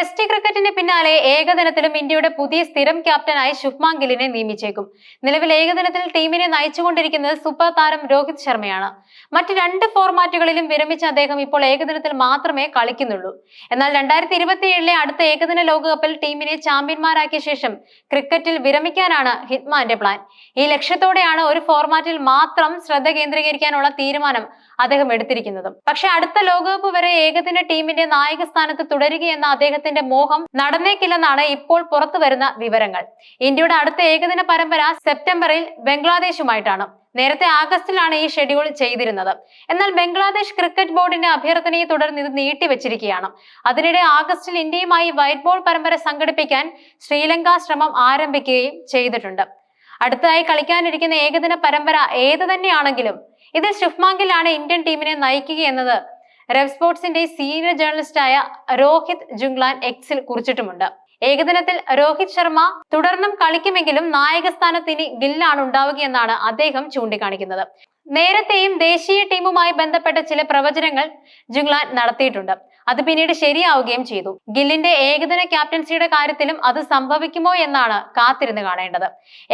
Test ക്രിക്കറ്റിന് പിന്നാലെ ഏകദിനത്തിലും ഇന്ത്യയുടെ പുതിയ സ്ഥിരം ക്യാപ്റ്റനായി ശുഭ്മാൻ ഗില്ലിനെ നിയമിച്ചേക്കും. നിലവിൽ ഏകദിനത്തിൽ ടീമിനെ നയിച്ചുകൊണ്ടിരിക്കുന്നത് സൂപ്പർ താരം രോഹിത് ശർമ്മയാണ്. മറ്റ് രണ്ട് ഫോർമാറ്റുകളിലും വിരമിച്ച അദ്ദേഹം ഇപ്പോൾ ഏകദിനത്തിൽ മാത്രമേ കളിക്കുന്നുള്ളൂ. എന്നാൽ രണ്ടായിരത്തി ഇരുപത്തിയേഴിലെ അടുത്ത ഏകദിന ലോകകപ്പിൽ ടീമിനെ ചാമ്പ്യന്മാരാക്കിയ ശേഷം ക്രിക്കറ്റിൽ വിരമിക്കാനാണ് ഹിത്മാന്റെ പ്ലാൻ. ഈ ലക്ഷ്യത്തോടെയാണ് ഒരു ഫോർമാറ്റിൽ മാത്രം ശ്രദ്ധ കേന്ദ്രീകരിക്കാനുള്ള തീരുമാനം അദ്ദേഹം എടുത്തിരിക്കുന്നത്. പക്ഷെ അടുത്ത ലോകകപ്പ് വരെ ഏകദിന ടീമിന്റെ നായക സ്ഥാനത്ത് തുടരുകയെന്ന അദ്ദേഹത്തിന്റെ മോഹം നടന്നേക്കില്ലെന്നാണ് ഇപ്പോൾ പുറത്തു വരുന്ന വിവരങ്ങൾ. ഇന്ത്യയുടെ അടുത്ത ഏകദിന പരമ്പര സെപ്റ്റംബറിൽ ബംഗ്ലാദേശുമായിട്ടാണ്. നേരത്തെ ആഗസ്റ്റിലാണ് ഈ ഷെഡ്യൂൾ ചെയ്തിരുന്നത്. എന്നാൽ ബംഗ്ലാദേശ് ക്രിക്കറ്റ് ബോർഡിന്റെ അഭ്യർത്ഥനയെ തുടർന്ന് ഇത് നീട്ടിവെച്ചിരിക്കുകയാണ്. അതിനിടെ ആഗസ്റ്റിൽ ഇന്ത്യയുമായി വൈറ്റ് ബോൾ പരമ്പര സംഘടിപ്പിക്കാൻ ശ്രീലങ്ക ശ്രമം ആരംഭിക്കുകയും ചെയ്തിട്ടുണ്ട്. അടുത്തതായി കളിക്കാനിരിക്കുന്ന ഏകദിന പരമ്പര ഏത് തന്നെയാണെങ്കിലും ഇതിൽ ശുഭ്മാൻ ഇന്ത്യൻ ടീമിനെ നയിക്കുക എന്നത് റെവ് സ്പോർട്സിന്റെ സീനിയർ ജേർണലിസ്റ്റായ രോഹിത് ജുംഗ്ലാൻ എക്സിൽ കുറിച്ചിട്ടുമുണ്ട്. ഏകദിനത്തിൽ രോഹിത് ശർമ്മ തുടർന്നും കളിക്കുമെങ്കിലും നായകസ്ഥാനത്ത് ഇനി ഗില്ലാണ് ഉണ്ടാവുകയെന്നാണ് അദ്ദേഹം ചൂണ്ടിക്കാണിക്കുന്നത്. നേരത്തെയും ദേശീയ ടീമുമായി ബന്ധപ്പെട്ട ചില പ്രവചനങ്ങൾ ജുംഗ്ലാൻ നടത്തിയിട്ടുണ്ട്. അത് പിന്നീട് ശരിയാവുകയും ചെയ്തു. ഗില്ലിന്റെ ഏകദിന ക്യാപ്റ്റൻസിയുടെ കാര്യത്തിലും അത് സംഭവിക്കുമോ എന്നാണ് കാത്തിരുന്ന് കാണേണ്ടത്.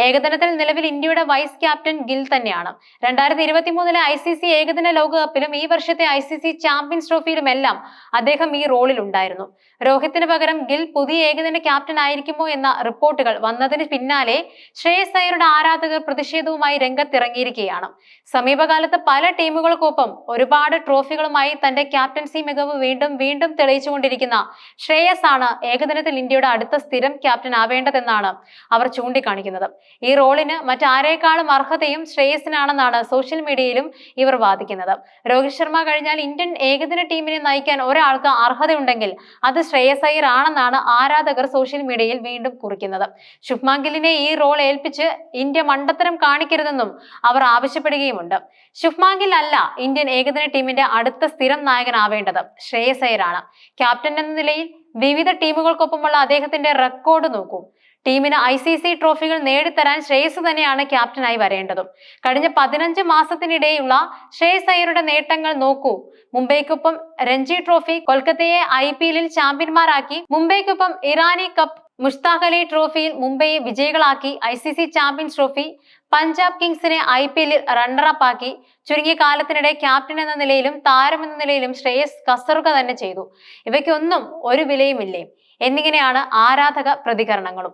ഏകദിനത്തിൽ നിലവിൽ ഇന്ത്യയുടെ വൈസ് ക്യാപ്റ്റൻ ഗിൽ തന്നെയാണ്. രണ്ടായിരത്തി ഇരുപത്തി മൂന്നിലെ ഐ സി സി ഏകദിന ലോകകപ്പിലും ഈ വർഷത്തെ ഐ സി സി ചാമ്പ്യൻസ് ട്രോഫിയിലുമെല്ലാം അദ്ദേഹം ഈ റോളിൽ ഉണ്ടായിരുന്നു. രോഹിത്തിന് പകരം ഗിൽ പുതിയ ഏകദിന ക്യാപ്റ്റൻ ആയിരിക്കുമോ എന്ന റിപ്പോർട്ടുകൾ വന്നതിന് പിന്നാലെ ശ്രേയസ് അയ്യരുടെ ആരാധകർ പ്രതിഷേധവുമായി രംഗത്തിറങ്ങിയിരിക്കുകയാണ്. സമീപകാലത്ത് പല ടീമുകൾക്കൊപ്പം ഒരുപാട് ട്രോഫികളുമായി തന്റെ ക്യാപ്റ്റൻസി മികവ് വീണ്ടും വീണ്ടും തെളിയിച്ചുകൊണ്ടിരിക്കുന്ന ശ്രേയസ് ആണ് ഏകദിനത്തിൽ ഇന്ത്യയുടെ അടുത്ത സ്ഥിരം ക്യാപ്റ്റൻ ആവേണ്ടതെന്നാണ് അവർ ചൂണ്ടിക്കാണിക്കുന്നത്. ഈ റോളിന് മറ്റാരേക്കാളും അർഹതയും ശ്രേയസിനാണെന്നാണ് സോഷ്യൽ മീഡിയയിലും ഇവർ വാദിക്കുന്നത്. രോഹിത് ശർമ്മ കഴിഞ്ഞാൽ ഇന്ത്യൻ ഏകദിന ടീമിനെ നയിക്കാൻ ഒരാൾക്ക് അർഹതയുണ്ടെങ്കിൽ അത് ശ്രേയസ് അയ്യർ ആണെന്നാണ് ആരാധകർ സോഷ്യൽ മീഡിയയിൽ വീണ്ടും കുറിക്കുന്നത്. ശുഭ്മാങ്കിലിനെ ഈ റോൾ ഏൽപ്പിച്ച് ഇന്ത്യ മണ്ടത്തരം കാണിക്കരുതെന്നും അവർ ആവശ്യപ്പെടുകയുമുണ്ട്. ശുഭ്മാങ്കിൽ അല്ല ഇന്ത്യൻ ഏകദിന ടീമിന്റെ അടുത്ത സ്ഥിരം നായകനാവേണ്ടത്. ശ്രേയസ് അയ്യരാണ് ക്യാപ്റ്റൻ എന്ന നിലയിൽ വിവിധ ടീമുകൾക്കൊപ്പമുള്ള അദ്ദേഹത്തിന്റെ റെക്കോർഡ് നോക്കൂ. ടീമിന് ഐ സി സി ട്രോഫികൾ നേടിത്തരാൻ ശ്രേയസ് തന്നെയാണ് ക്യാപ്റ്റനായി വരേണ്ടതും. കഴിഞ്ഞ പതിനഞ്ച് മാസത്തിനിടെയുള്ള ശ്രേയസ് അയ്യരുടെ നേട്ടങ്ങൾ നോക്കൂ. മുംബൈക്കൊപ്പം രഞ്ജി ട്രോഫി കൊൽക്കത്തയെ ഐ പി എല്ലിൽ ചാമ്പ്യന്മാരാക്കി. മുംബൈക്കൊപ്പം ഇറാനി കപ്പ് മുഷ്താഖ് അലി ട്രോഫിയിൽ മുംബൈയെ വിജയികളാക്കി. I C C champions trophy Punjab കിങ്സിനെ ഐ പി എല്ലിൽ റണ്ണറപ്പ് ആക്കി ചുരുങ്ങിയ കാലത്തിനിടെ ക്യാപ്റ്റൻ എന്ന നിലയിലും താരം എന്ന നിലയിലും ശ്രേയസ് കസറുക തന്നെ ചെയ്തു. ഇവയ്ക്കൊന്നും ഒരു വിലയുമില്ലേ? എന്നിങ്ങനെയാണ് ആരാധക പ്രതികരണങ്ങളും.